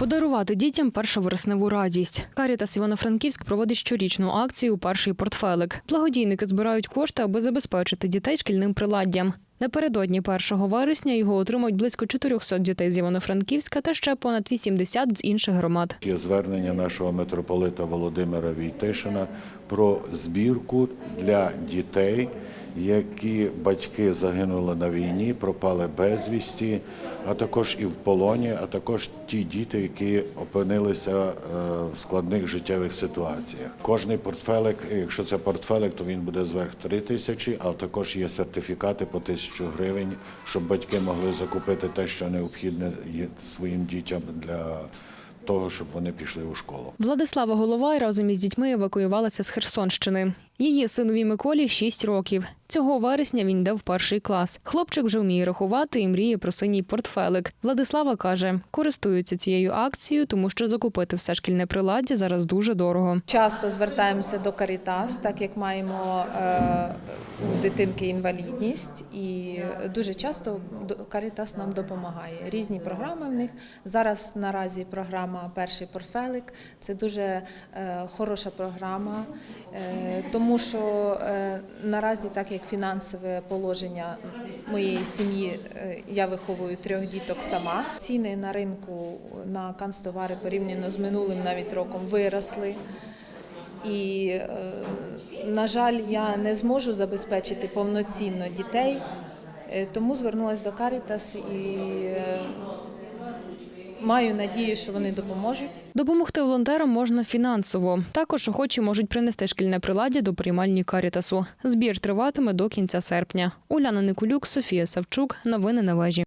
Подарувати дітям першовересневу радість. Карітас Івано-Франківськ проводить щорічну акцію Перший портфелик. Благодійники збирають кошти, аби забезпечити дітей шкільним приладдям. Напередодні 1 вересня його отримають близько 400 дітей з Івано-Франківська та ще понад 80 з інших громад. Є звернення нашого митрополита Володимира Війтишина про збірку для дітей, які батьки загинули на війні, пропали безвісті, а також і в полоні, а також ті діти, які опинилися е, в складних життєвих ситуаціях. Кожний портфелик, якщо це портфелик, то він буде зверх 3 тисячі, а також є сертифікати по тисячу гривень, щоб батьки могли закупити те, що необхідне своїм дітям для того, щоб вони пішли у школу. Владислава Головай разом із дітьми евакуювалася з Херсонщини. Її синові Миколі 6 років. Цього вересня він йде в перший клас. Хлопчик вже вміє рахувати і мріє про синій портфелик. Владислава каже, користуються цією акцією, тому що закупити все шкільне приладдя зараз дуже дорого. Часто звертаємося до Карітас, так як маємо е, у дитинки інвалідність, і дуже часто Карітас нам допомагає. Різні програми в них. Зараз наразі програма Перший портфелик. Це дуже е, хороша програма, е, тому що наразі, так як фінансове положення моєї сім'ї, е, я виховую трьох діток сама. Ціни на ринку на канцтовари порівняно з минулим навіть роком виросли. І, е, на жаль, я не зможу забезпечити повноцінно дітей, е, тому звернулася до Карітас і маю надію, що вони допоможуть. Допомогти волонтерам можна фінансово. Також охочі можуть принести шкільне приладдя до приймальні Карітасу. Збір триватиме до кінця серпня. Уляна Никулюк, Софія Савчук. Новини на вежі.